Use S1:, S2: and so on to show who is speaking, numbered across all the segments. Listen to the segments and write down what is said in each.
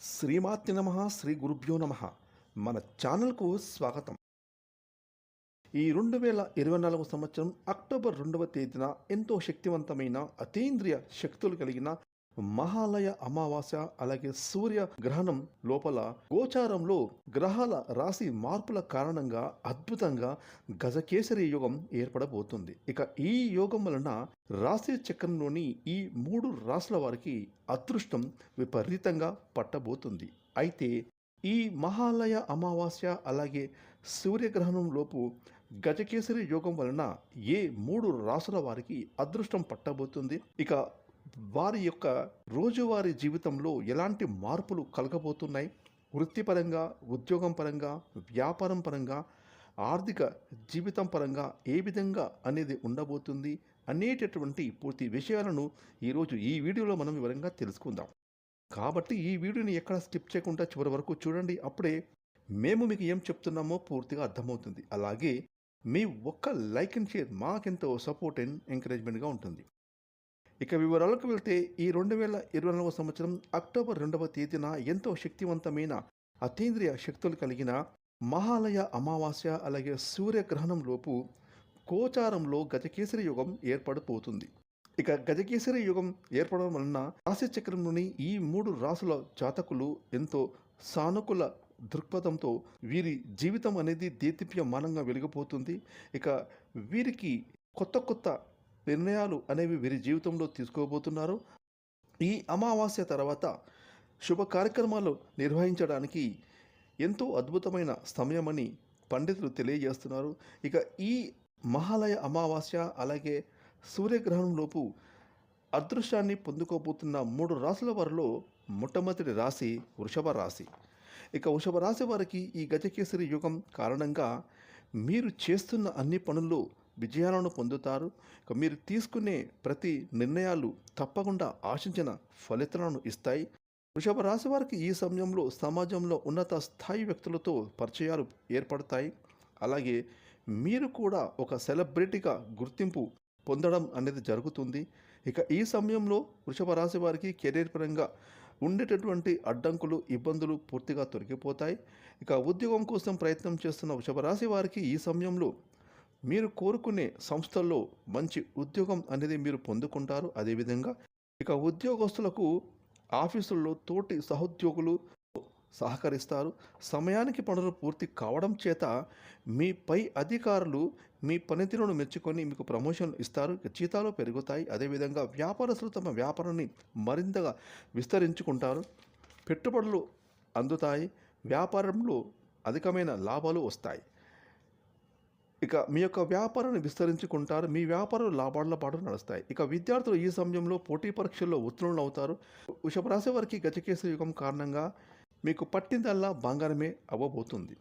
S1: శ్రీమాతి నమ శ్రీ గురుభ్యో నమ. మన ఛానల్కు స్వాగతం. ఈ రెండు వేల ఇరవై నాలుగు సంవత్సరం అక్టోబర్ రెండవ తేదీన ఎంతో శక్తివంతమైన అతీంద్రియ శక్తులు కలిగిన మహాలయ అమావాస్య అలాగే సూర్య గ్రహణం లోపల గోచారంలో గ్రహాల రాశి మార్పుల కారణంగా అద్భుతంగా గజకేసరి యోగం ఏర్పడబోతుంది. ఇక ఈ యోగం వలన రాశి చక్రంలోని ఈ మూడు రాశుల వారికి అదృష్టం విపరీతంగా పట్టబోతుంది. అయితే ఈ మహాలయ అమావాస్య అలాగే సూర్యగ్రహణం లోపు గజకేసరి యోగం వలన ఏ మూడు రాసుల వారికి అదృష్టం పట్టబోతుంది? ఇక వారి యొక్క రోజువారీ జీవితంలో ఎలాంటి మార్పులు కలగబోతున్నాయి? వృత్తిపరంగా ఉద్యోగం పరంగా వ్యాపారం పరంగా ఆర్థిక జీవితం పరంగా ఏ విధంగా అనేది ఉండబోతుంది అనేటటువంటి పూర్తి విషయాలను ఈరోజు ఈ వీడియోలో మనం వివరంగా తెలుసుకుందాం. కాబట్టి ఈ వీడియోని ఎక్కడ స్కిప్ చేయకుండా చివరి వరకు చూడండి. అప్పుడే మేము మీకు ఏం చెప్తున్నామో పూర్తిగా అర్థమవుతుంది. అలాగే మీ ఒక్క లైక్ అండ్ షేర్ మాకెంతో సపోర్ట్ అండ్ ఎంకరేజ్మెంట్గా ఉంటుంది. ఇక వివరాలకు వెళ్తే ఈ రెండు వేల ఇరవై నాలుగవ సంవత్సరం అక్టోబర్ రెండవ తేదీన ఎంతో శక్తివంతమైన అతీంద్రియ శక్తులు కలిగిన మహాలయ అమావాస్య అలాగే సూర్యగ్రహణం లోపు కోచారంలో గజకేసరి యుగం ఏర్పడిపోతుంది ఇక గజకేసరి యుగం ఏర్పడడం వలన రాశి చక్రంలోని ఈ మూడు రాసుల జాతకులు ఎంతో సానుకూల దృక్పథంతో వీరి జీవితం అనేది దేతిప్యమానంగా వెలిగిపోతుంది. ఇక వీరికి కొత్త కొత్త నిర్ణయాలు అనేవి వీరి జీవితంలో తీసుకోబోతున్నారు. ఈ అమావాస్య తర్వాత శుభ కార్యక్రమాలు నిర్వహించడానికి ఎంతో అద్భుతమైన సమయమని పండితులు తెలియజేస్తున్నారు. ఇక ఈ మహాలయ అమావాస్య అలాగే సూర్యగ్రహణంలోపు అదృశ్యాన్ని పొందుకోబోతున్న మూడు రాశుల వారిలో మొట్టమొదటి రాశి వృషభ రాశి. ఇక వృషభ రాశి వారికి ఈ గజకేసరి యుగం కారణంగా మీరు చేస్తున్న అన్ని పనుల్లో విజయాలను పొందుతారు. ఇక మీరు తీసుకునే ప్రతి నిర్ణయాలు తప్పకుండా ఆశించిన ఫలితాలను ఇస్తాయి. వృషభ రాశి వారికి ఈ సమయంలో సమాజంలో ఉన్నత స్థాయి వ్యక్తులతో పరిచయాలు ఏర్పడతాయి. అలాగే మీరు కూడా ఒక సెలబ్రిటీగా గుర్తింపు పొందడం అనేది జరుగుతుంది. ఇక ఈ సమయంలో వృషభ రాశి వారికి కెరీర్ పరంగా ఉండేటటువంటి అడ్డంకులు ఇబ్బందులు పూర్తిగా తొలగిపోతాయి. ఇక ఉద్యోగం కోసం ప్రయత్నం చేస్తున్న వృషభ రాశి వారికి ఈ సమయంలో మీరు కోరుకునే సంస్థల్లో మంచి ఉద్యోగం అనేది మీరు పొందుకుంటారు అదేవిధంగా ఇక ఉద్యోగస్తులకు ఆఫీసుల్లో తోటి సహోద్యోగులు సహకరిస్తారు. సమయానికి పనులు పూర్తి కావడం చేత మీ పై అధికారులు మీ పనితీరును మెచ్చుకొని మీకు ప్రమోషన్ ఇస్తారు. జీతాలు పెరుగుతాయి. అదేవిధంగా వ్యాపారస్తులు తమ వ్యాపారాన్ని మరింతగా విస్తరించుకుంటారు. పెట్టుబడులు అందుతాయి. వ్యాపారంలో అధికమైన లాభాలు వస్తాయి. ఇక మీ యొక్క వ్యాపారాన్ని విస్తరించుకుంటారు మీ వ్యాపారం లాభాల పాటు నడుస్తాయి. ఇక విద్యార్థులు ఈ సమయంలో పోటీ పరీక్షల్లో ఉత్తీర్ణులు అవుతారు. వృషభ రాశి వారికి గజకేశ యుగం కారణంగా మీకు పట్టిందల్లా బంగారమే అవ్వబోతుంది.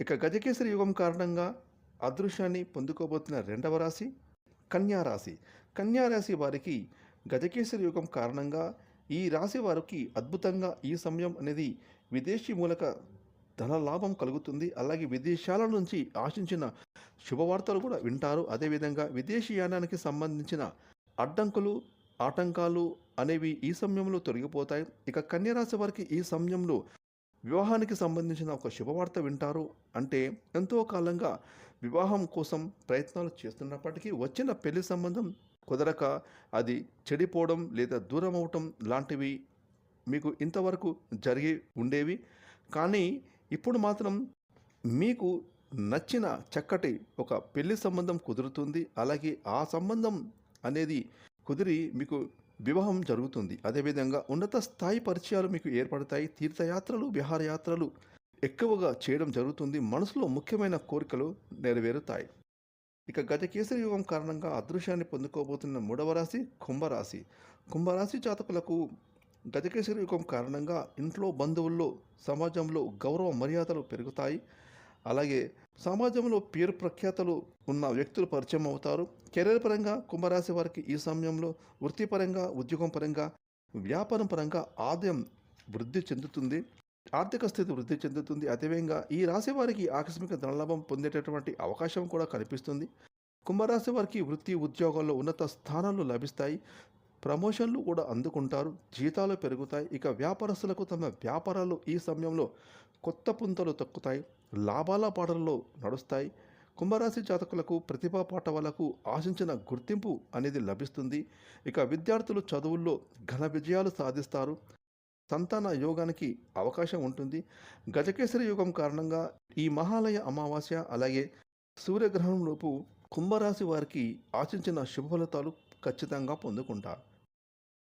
S1: ఇక గజకేసరి యుగం కారణంగా అదృశ్యాన్ని పొందుకోబోతున్న రెండవ రాశి కన్యారాశి కన్యారాశి వారికి గజకేసరి యుగం కారణంగా ఈ రాశి వారికి అద్భుతంగా ఈ సమయం అనేది విదేశీ మూలక ధన లాభం కలుగుతుంది. అలాగే విదేశాల నుంచి ఆశించిన శుభవార్తలు కూడా వింటారు. అదేవిధంగా విదేశీయానానికి సంబంధించిన అడ్డంకులు ఆటంకాలు అనేవి ఈ సమయంలో తొలగిపోతాయి. ఇక కన్యరాశి వారికి ఈ సమయంలో వివాహానికి సంబంధించిన ఒక శుభవార్త వింటారు. అంటే ఎంతో కాలంగా వివాహం కోసం ప్రయత్నాలు చేస్తున్నప్పటికీ వచ్చిన పెళ్ళి సంబంధం కుదరక అది చెడిపోవడం లేదా దూరం అవటం లాంటివి మీకు ఇంతవరకు జరిగి ఉండేవి. కానీ ఇప్పుడు మాత్రం మీకు నచ్చిన చక్కటి ఒక పెళ్ళి సంబంధం కుదురుతుంది. అలాగే ఆ సంబంధం అనేది కుదిరి మీకు వివాహం జరుగుతుంది. అదేవిధంగా ఉన్నత స్థాయి పరిచయాలు మీకు ఏర్పడతాయి. తీర్థయాత్రలు విహారయాత్రలు ఎక్కువగా చేయడం జరుగుతుంది. మనసులో ముఖ్యమైన కోరికలు నెరవేరుతాయి. ఇక గత కేసరి యుగం కారణంగా అదృశ్యాన్ని పొందుకోబోతున్న మూడవ రాశి కుంభరాశి. కుంభరాశి జాతకులకు గజకేసరి యుగం కారణంగా ఇంట్లో బంధువుల్లో సమాజంలో గౌరవ మర్యాదలు పెరుగుతాయి. అలాగే సమాజంలో పేరు ప్రఖ్యాతలు ఉన్న వ్యక్తులు పరిచయం అవుతారు. కెరీర్ పరంగా కుంభరాశి వారికి ఈ సమయంలో వృత్తిపరంగా ఉద్యోగం పరంగా వ్యాపారం పరంగా ఆదాయం వృద్ధి చెందుతుంది. ఆర్థిక స్థితి వృద్ధి చెందుతుంది. అదేవిధంగా ఈ రాశి వారికి ఆకస్మిక ధనలాభం పొందేటటువంటి అవకాశం కూడా కనిపిస్తుంది. కుంభరాశి వారికి వృత్తి ఉద్యోగాల్లో ఉన్నత స్థానాలు లభిస్తాయి. ప్రమోషన్లు కూడా అందుకుంటారు. జీతాలు పెరుగుతాయి. ఇక వ్యాపారస్తులకు తమ వ్యాపారాలు ఈ సమయంలో కొత్త పుంతలు తక్కుతాయి. లాభాల పాటలలో నడుస్తాయి. కుంభరాశి జాతకులకు ప్రతిభా పాఠవాలకు ఆశించిన గుర్తింపు అనేది లభిస్తుంది. ఇక విద్యార్థులు చదువుల్లో ఘన విజయాలు సాధిస్తారు. సంతాన యోగానికి అవకాశం ఉంటుంది. గజకేసరి యోగం కారణంగా ఈ మహాలయ అమావాస్య అలాగే సూర్యగ్రహణం లోపు కుంభరాశి వారికి ఆశించిన శుభ ఫలితాలు ఖచ్చితంగా పొందుకుంటారు.